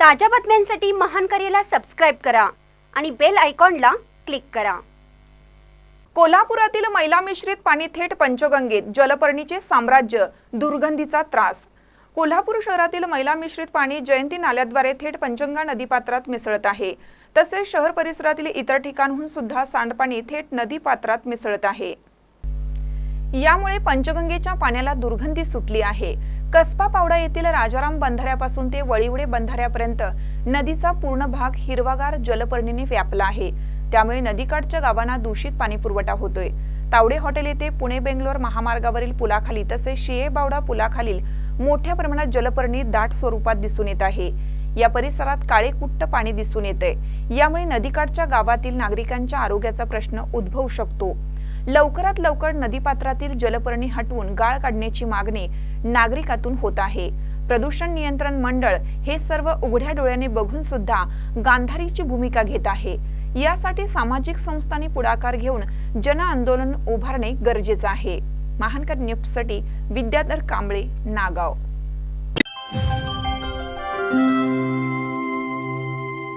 ताज्या बातम्यांसाठी महान करेला सबस्क्राईब करा आणि बेल आयकॉनला क्लिक करा. कोल्हापुरातील मैला मिश्रित पाणी थेट पंचगंगेत जलपर्णीचे साम्राज्य दुर्गंधीचा त्रास. कोल्हापूर शहरातील मैला मिश्रित पाणी जयंती नाल्याद्वारे थेट पंचगंगा नदीपात्रात मिसळत आहे. तसेच शहर परिसरातील इतर ठिकाणहून सुद्धा सांडपाणी थेट नदीपात्रात मिसळत आहे. यामुळे पंचगंगेच्या पाण्याला दुर्गंधी सुटली आहे. कसबा पावडा येथील राजाराम बंधाऱ्यापासून ते वळिवडे बंधाऱ्यापर्यंत नदीचा पूर्ण भाग हिरवागार जलपर्णीने व्यापला आहे. त्यामुळे नदीकाठच्या गावांना दूषित पाणी पुरवठा होतोय. तावडे हॉटेल येथे पुणे बेंगलोर महामार्गावरील पुलाखाली तसेच शिये बावडा पुलाखालील मोठ्या प्रमाणात जलपर्णी दाट स्वरूपात दिसून येत आहे. या परिसरात काळे कुट्ट पाणी दिसून येते यामुळे नदीकाठच्या गावातील नागरिकांच्या आरोग्याचा प्रश्न उद्भवू शकतो. लवकरात लवकर नदीपात्रातील जलपर्णी हटवून गाळ काढण्याची मागणी नागरिकातून होत आहे. प्रदूषण नियंत्रण मंडळ हे सर्व उघड्या डोळ्याने बघून सुद्धा गांधारीची भूमिका घेत आहे. यासाठी सामाजिक संस्थांनी पुढाकार घेऊन जन आंदोलन उभारणे गरजेचं आहे. महानकर न्यूजसाठी विद्याधर कांबळे नागाव.